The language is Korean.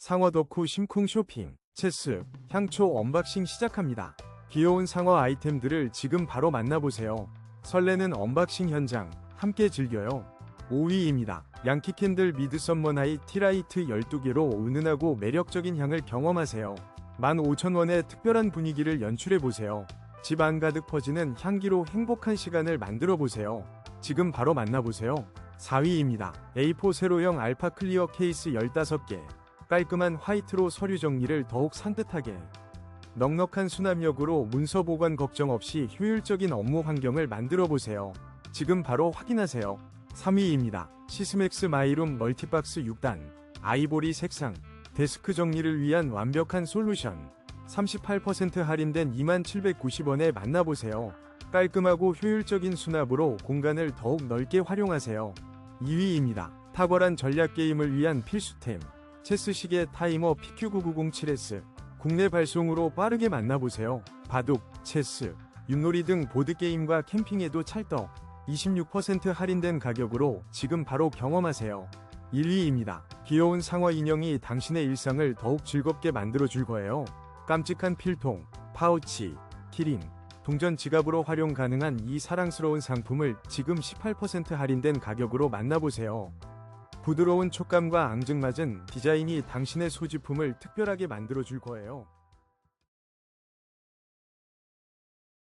상어 덕후 심쿵 쇼핑, 체스, 향초 언박싱 시작합니다. 귀여운 상어 아이템들을 지금 바로 만나보세요. 설레는 언박싱 현장, 함께 즐겨요. 5위입니다. 양키 캔들 미드 썸머 나이 티라이트 12개로 은은하고 매력적인 향을 경험하세요. 15,000원의 특별한 분위기를 연출해보세요. 집 안 가득 퍼지는 향기로 행복한 시간을 만들어보세요. 지금 바로 만나보세요. 4위입니다. A4 세로형 알파 클리어 케이스 15개. 깔끔한 화이트로 서류 정리를 더욱 산뜻하게. 넉넉한 수납력으로 문서 보관 걱정 없이 효율적인 업무 환경을 만들어 보세요. 지금 바로 확인하세요. 3위입니다. 시스맥스 마이룸 멀티박스 6단. 아이보리 색상. 데스크 정리를 위한 완벽한 솔루션. 38% 할인된 2790원에 만나보세요. 깔끔하고 효율적인 수납으로 공간을 더욱 넓게 활용하세요. 2위입니다. 탁월한 전략 게임을 위한 필수템. 체스 시계 타이머 PQ9907S. 국내 발송으로 빠르게 만나보세요. 바둑, 체스, 윷놀이 등 보드게임과 캠핑에도 찰떡. 26% 할인된 가격으로 지금 바로 경험하세요. 1위입니다. 귀여운 상어 인형이 당신의 일상을 더욱 즐겁게 만들어줄 거예요. 깜찍한 필통, 파우치, 키링, 동전 지갑으로 활용 가능한 이 사랑스러운 상품을 지금 18% 할인된 가격으로 만나보세요. 부드러운 촉감과 앙증맞은 디자인이 당신의 소지품을 특별하게 만들어줄 거예요.